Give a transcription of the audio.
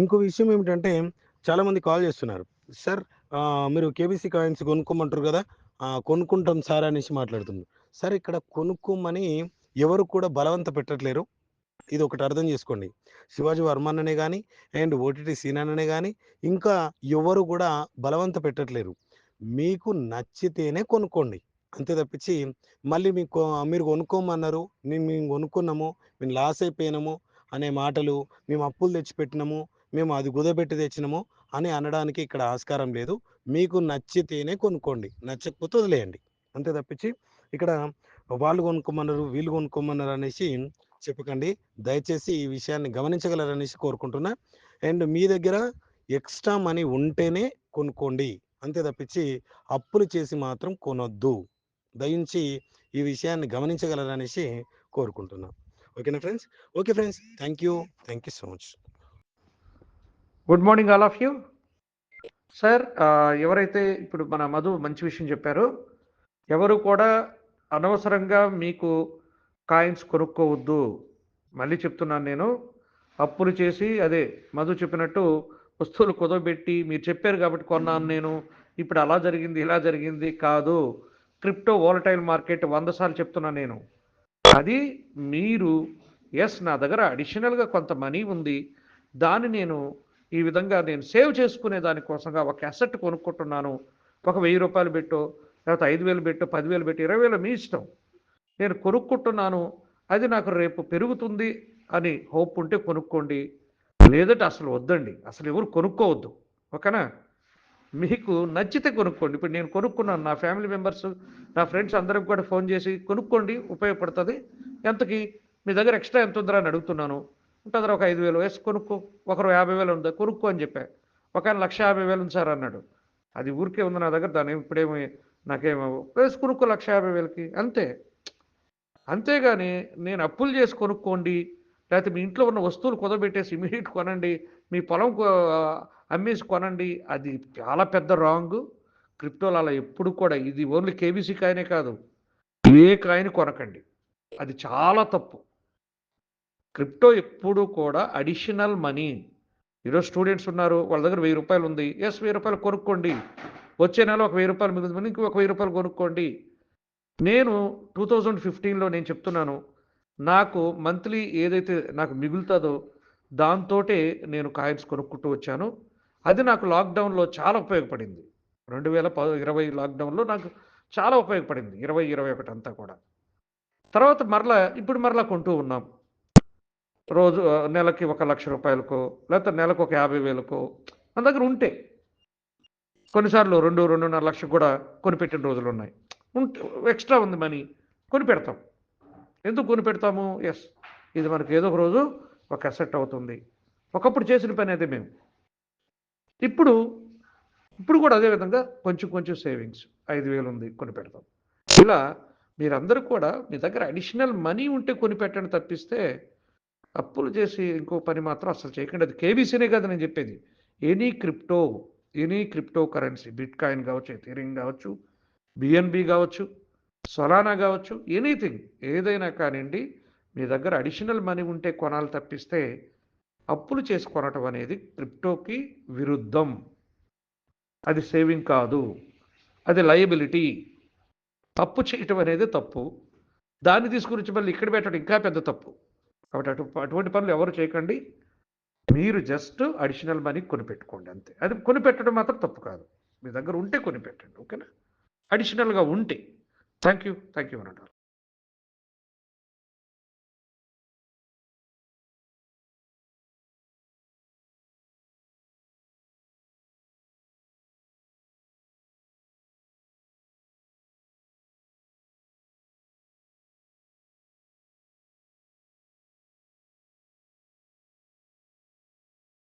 ఇంకో విషయం ఏమిటంటే చాలామంది కాల్ చేస్తున్నారు. సార్ మీరు కేబీసీ కాయిన్స్ కొనుక్కోమంటారు కదా కొనుక్కుంటాం సార్ అనేసి మాట్లాడుతున్నారు. సార్ ఇక్కడ కొనుక్కోమని ఎవరు కూడా బలవంత పెట్టట్లేరు. ఇది ఒకటి అర్థం చేసుకోండి. శివాజీ వర్మన్ననే కానీ అండ్ ఓటీటీ సీనాననే కానీ ఇంకా ఎవరు కూడా బలవంత పెట్టట్లేరు. మీకు నచ్చితేనే కొనుక్కోండి. అంతే తప్పించి మళ్ళీ మీకు మీరు కొనుక్కోమన్నారు. నేను మేము కొనుక్కున్నాము. మేము లాస్ అయిపోయినాము అనే మాటలు, మేము అప్పులు తెచ్చిపెట్టినాము. మేము అది కుదబెట్టి తెచ్చినాము అని అనడానికి ఇక్కడ ఆస్కారం లేదు. మీకు నచ్చితేనే కొనుక్కోండి. నచ్చకపోతే వదిలేయండి. అంతే తప్పించి ఇక్కడ వాళ్ళు కొనుక్కోమన్నారు, వీళ్ళు కొనుక్కోమన్నారు అనేసి చెప్పకండి. దయచేసి ఈ విషయాన్ని గమనించగలరనేసి కోరుకుంటున్నా. అండ్ మీ దగ్గర ఎక్స్‌ట్రా మనీ ఉంటేనే కొనుక్కోండి. అంతే తప్పించి అప్పులు చేసి మాత్రం కొనొద్దు. దయించి ఈ విషయాన్ని గమనించగలరనేసి కోరుకుంటున్నాం ఓకేనా friends? Okay friends. Thank you. Thank you so much. Good morning all of you. Sir ఎవరైతే ఇప్పుడు మన మధు మంచి విషయం చెప్పారో, ఎవరు కూడా అనవసరంగా మీకు కాయిన్స్ కొనుక్కోవద్దు. మళ్ళీ చెప్తున్నాను నేను. అప్పులు చేసి అదే మధు చెప్పినట్టు వస్తువులు కుదవబెట్టి మీరు చెప్పారు కాబట్టి కొన్నాను నేను. ఇప్పుడు అలా జరిగింది, ఇలా జరిగింది కాదు. క్రిప్టో వోలటైల్ మార్కెట్ 100 సార్లు చెప్తున్నా నేను. అది మీరు యెస్ నా దగ్గర అడిషనల్‌గా కొంత మనీ ఉంది. దాన్ని నేను ఈ విధంగా నేను సేవ్ చేసుకునే దానికోసంగా ఒక అసెట్ కొనుక్కుంటున్నాను. ఒక వెయ్యి రూపాయలు పెట్టు లేకపోతే ఐదు వేలు పెట్టో పదివేలు పెట్టి ఇరవై వేలు మీ ఇష్టం. నేను కొనుక్కుంటున్నాను. అది నాకు రేపు పెరుగుతుంది అని హోప్ ఉంటే కొనుక్కోండి. లేదంటే అసలు వద్దండి. అసలు ఎవరు కొనుక్కోవద్దు. ఓకేనా? మీకు నచ్చితే కొనుక్కోండి. ఇప్పుడు నేను కొనుక్కున్నాను. నా ఫ్యామిలీ మెంబర్స్, నా ఫ్రెండ్స్ అందరికి కూడా ఫోన్ చేసి కొనుక్కోండి ఉపయోగపడుతుంది ఎంతకి? మీ దగ్గర ఎక్స్‌ట్రా ఎంత ఉందిరా అని అడుగుతున్నాను. ఉంటదిరా ఒక ఐదు వేలు వేసి కొనుక్కో. ఒకరు యాభై వేలు ఉందా? కొనుక్కో అని చెప్పా. ఒకాయన 1,50,000 ఉంది సార్ అన్నాడు. అది ఊరికే ఉంది నా దగ్గర దాని ఇప్పుడేమి నాకేమో వేసి కొనుక్కో 1,50,000కి అంతే. అంతేగాని నేను అప్పులు చేసి కొనుక్కోండి. లేకపోతే మీ ఇంట్లో ఉన్న వస్తువులు కుదబెట్టేసి ఇమీడియట్ కొనండి. మీ పొలం అమ్మేసి కొనండి. అది చాలా పెద్ద రాంగు. క్రిప్టోలు అలా ఎప్పుడు కూడా ఇది ఓన్లీ కేబీసీ కాయనే కాదు. ఏ కాయని కొనకండి. అది చాలా తప్పు. క్రిప్టో ఎప్పుడు కూడా అడిషనల్ మనీ. ఈరోజు స్టూడెంట్స్ ఉన్నారు. వాళ్ళ దగ్గర వెయ్యి రూపాయలు ఉంది. ఎస్ వెయ్యి రూపాయలు కొనుక్కోండి. వచ్చే నెల ఒక వెయ్యి రూపాయలు మిగులుతుంది. ఇంకొక వెయ్యి రూపాయలు కొనుక్కోండి. నేను 2015లో నేను చెప్తున్నాను. నాకు మంత్లీ ఏదైతే నాకు మిగులుతుందో దాంతోటే నేను కాయిన్స్ కొనుక్కుంటూ వచ్చాను. అది నాకు లాక్‌డౌన్‌లో చాలా ఉపయోగపడింది. 2020 లాక్‌డౌన్‌లో నాకు చాలా ఉపయోగపడింది. 20, 21 అంతా కూడా. తర్వాత మరలా ఇప్పుడు మరలా కొంటూ ఉన్నాం. రోజు నెలకి ఒక లక్ష రూపాయలకు లేకపోతే నెలకు ఒక 50,000కో మన దగ్గర ఉంటే. కొన్నిసార్లు రెండు రెండున్నర లక్షకు కూడా కొనిపెట్టిన రోజులున్నాయి. ఉంటే ఎక్స్‌ట్రా ఉంది మనీ. కొనిపెడతాం. ఎందుకు కొనిపెడతాము? ఎస్ ఇది మనకు ఏదో ఒక రోజు ఒక అసెట్ అవుతుంది. ఒకప్పుడు చేసిన పని అయితే మేము. ఇప్పుడు, ఇప్పుడు కూడా అదే విధంగా కొంచెం కొంచెం సేవింగ్స్ ఐదు వేలు ఉంది కొనిపెడతాం. ఇలా మీరందరూ కూడా మీ దగ్గర అడిషనల్ మనీ ఉంటే కొనిపెట్టండి తప్పిస్తే అప్పులు చేసి ఇంకో పని మాత్రం అసలు చేయకండి. అది కేబీసీనే కదా నేను చెప్పేది. Any crypto, any crypto currency bitcoin కావచ్చు, ఎథీరింగ్ కావచ్చు, బిఎన్బి కావచ్చు, సొలానా కావచ్చు, ఎనీథింగ్ ఏదైనా కానివ్వండి మీ దగ్గర అడిషనల్ మనీ ఉంటే కొనాలి తప్పిస్తే అప్పులు చేసి కొనటం అనేది క్రిప్టోకి విరుద్ధం. అది సేవింగ్ కాదు. అది లయబిలిటీ. అప్పు చేయటం అనేది తప్పు. దాన్ని తీసుకురించి మళ్ళీ ఇక్కడ పెట్టడం ఇంకా పెద్ద తప్పు. కాబట్టి అటు అటువంటి పనులు ఎవరు చేయకండి. మీరు జస్ట్ అడిషనల్ మనీ కొనిపెట్టుకోండి అంతే. అది కొనిపెట్టడం మాత్రం తప్పు కాదు. మీ దగ్గర ఉంటే కొనిపెట్టండి. ఓకేనా? అడిషనల్‌గా ఉంటే. Thank you. Thank you one